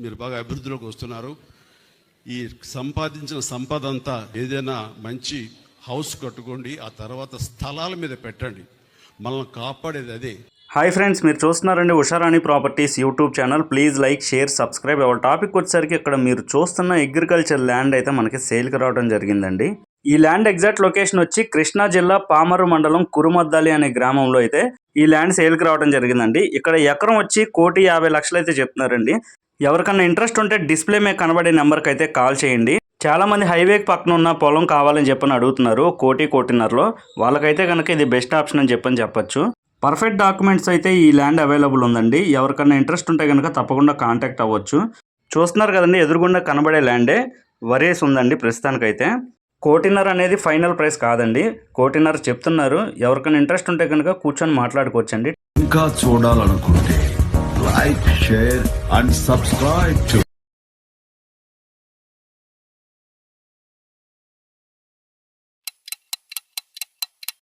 మీరు బాగా అభివృద్ధిలోకి వస్తున్నారు. ఈ సంపాదించిన సంపద అంతా ఏదైనా మంచి హౌస్ కట్టుకోండి ఆ తర్వాత స్థలాల మీద పెట్టండి. మనల్ని కాపాడేది అదే. హాయ్ ఫ్రెండ్స్ మీరు చూస్తున్నారండి Usharani properties YouTube channel. Please like share subscribe అవ్వాలి టాపిక్ వచ్చేసరికి ఇక్కడ మీరు చూస్తున్న అగ్రికల్చర్ ల్యాండ్ అయితే మనకి సేల్కి రావడం జరిగిందండి. ఈ ల్యాండ్ ఎగ్జాక్ట్ లొకేషన్ వచ్చి కృష్ణా జిల్లా పామరు మండలం కురుమద్దాలి అనే గ్రామంలో అయితే ఈ ల్యాండ్ సేల్కి రావడం జరిగిందండి. ఇక్కడ ఎకరం వచ్చి కోటి యాభై లక్షలు అయితే చెప్తున్నారండి. ఎవరికన్నా ఇంట్రెస్ట్ ఉంటే డిస్ప్లే మీద కనబడే నెంబర్కి అయితే కాల్ చేయండి. చాలా మంది హైవేకి పక్కన ఉన్న పొలం కావాలని చెప్పని అడుగుతున్నారు కోటి కోటిన్నరలో. వాళ్ళకైతే కనుక ఇది బెస్ట్ ఆప్షన్ అని చెప్పని చెప్పొచ్చు. పర్ఫెక్ట్ డాక్యుమెంట్స్ అయితే ఈ ల్యాండ్ అవైలబుల్ ఉందండి. ఎవరికన్నా ఇంట్రెస్ట్ ఉంటే కనుక తప్పకుండా కాంటాక్ట్ అవ్వచ్చు. చూస్తున్నారు కదండి ఎదురుగుండా కనబడే ల్యాండే. వరేస్ ఉందండి ప్రస్తుతానికైతే. కోటిన్నర అనేది ఫైనల్ ప్రైస్ కాదండి. కోటిన్నర చెప్తున్నారు. ఎవరికైనా ఇంట్రెస్ట్ ఉంటే కనుక కూర్చొని మాట్లాడుకోవచ్చండి. ఇంకా చూడాలనుకుంటే like share and subscribe to